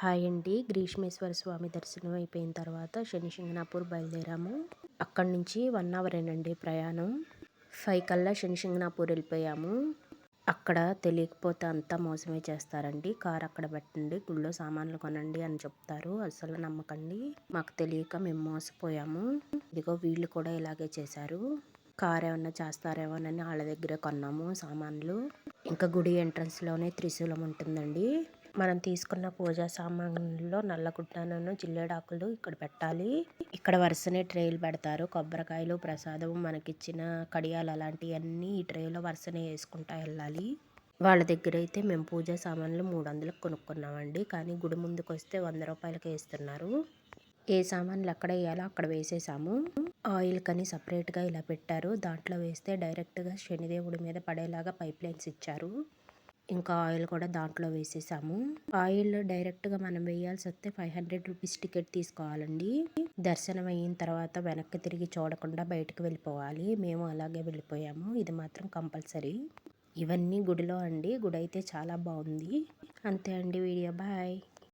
Hi అండి. గ్రీష్మేశ్వర స్వామి దర్శనం అయిపోయిన తర్వాత శని సింగనాపూర్ బయలుదేరాము. అక్కడి నుంచి వన్ అవరేనండి ప్రయాణం. ఫైవ్ కల్లా శని సింగనాపూర్ వెళ్ళిపోయాము. అక్కడ తెలియకపోతే అంతా మోసమే చేస్తారండి. కార్ అక్కడ పెట్టండి గుళ్ళో సామాన్లు కొనండి అని చెప్తారు. అసలు నమ్మకండి. మాకు తెలియక మేము మోసపోయాము. ఇదిగో వీళ్ళు కూడా ఇలాగే చేశారు. కార్ ఏమన్నా చేస్తారేమోనని వాళ్ళ దగ్గర కొన్నాము సామాన్లు. ఇంకా గుడి ఎంట్రన్స్లోనే త్రిశూలం ఉంటుందండి. మనం తీసుకున్న పూజా సామాన్లలో నల్లగుడ్డను జిల్లేడాకులు ఇక్కడ పెట్టాలి. ఇక్కడ వరుసనే ట్రేలు పెడతారు. కొబ్బరికాయలు ప్రసాదం మనకిచ్చిన కడియాలు అలాంటివన్నీ ఈ ట్రేలో వరుసనే వేసుకుంటా వెళ్ళాలి. వాళ్ళ దగ్గర అయితే మేము పూజా సామాన్లు మూడు వందలకు కొనుక్కున్నామండి. కానీ గుడి ముందుకు వస్తే వంద రూపాయలకి వేస్తున్నారు ఏ సామాన్లు ఎక్కడ వేయాలో అక్కడ వేసేసాము. ఆయిల్ కని సపరేట్గా ఇలా పెట్టారు. దాంట్లో వేస్తే డైరెక్ట్గా శనిదేవుడి మీద పడేలాగా పైప్ లైన్స్ ఇచ్చారు. ఇంకా ఆయిల్ కూడా దాంట్లో వేసేసాము. ఆయిల్ డైరెక్ట్గా మనం వేయాల్సి వస్తే ఫైవ్ హండ్రెడ్ రూపీస్ టికెట్ తీసుకోవాలండి. దర్శనం అయిన తర్వాత వెనక్కి తిరిగి చూడకుండా బయటకు వెళ్ళిపోవాలి. మేము అలాగే వెళ్ళిపోయాము. ఇది మాత్రం కంపల్సరీ. ఇవన్నీ గుడిలో అండి. గుడి అయితే చాలా బాగుంది. అంతే అండి. Video bye.